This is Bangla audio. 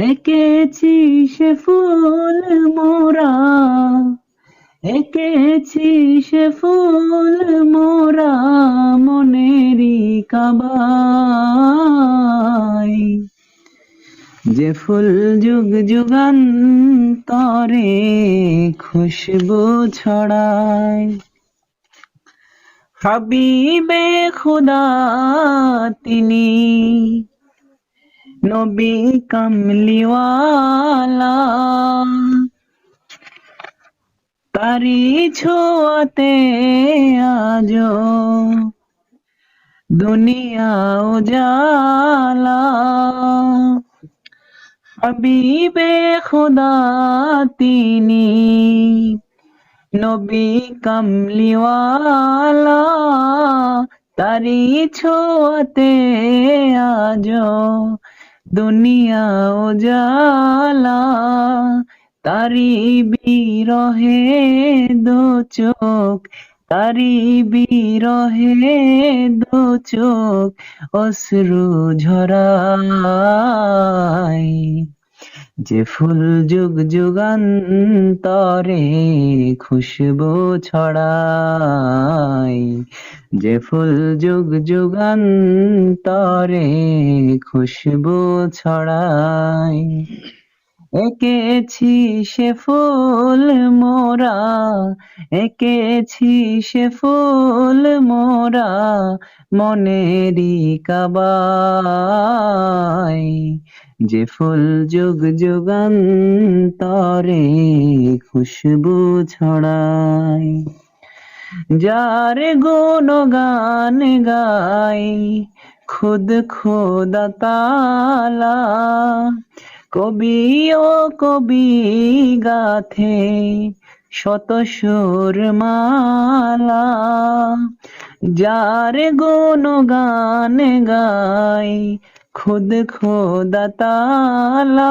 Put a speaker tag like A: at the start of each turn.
A: এঁকেছি ফুল মোরা এঁকেছি ফুল মোরা মনেরই কাবাই যে ফুল যুগ যুগান্তরে খুশবু ছড়ায়, হাবিবে খুদা তিনি নবী কামলিওয়ালা। তারি ছোঁয়াতে আজ দুনিয়া উজালা। হাবিবে খুদা তিনি নবী কামলিওয়ালা। তারি ছোঁয়াতে আজ দুনিয়া ও জালা তারি বিরহে দো চোখ তারি বিরহে দো চোখ অশ্রু ঝরায়। যে ফুল যুগ যুগান্তরে খুশবু ছড়ায়, যে ফুল যুগ যুগান্তরে খুশবু ছড়াই এঁকেছি সে ফুল মোরা, এঁকেছি সে ফুল মোরা, মনেরই কাবাই যে ফুল যুগ যুগান্তরে খুশবু ছড়ায়, যার গুণ গান গাই খুদ খোদা তালা, কবি ও কবি গাথে শত সুর মালা যার গুণ গান গাই খুদ খোদা তালা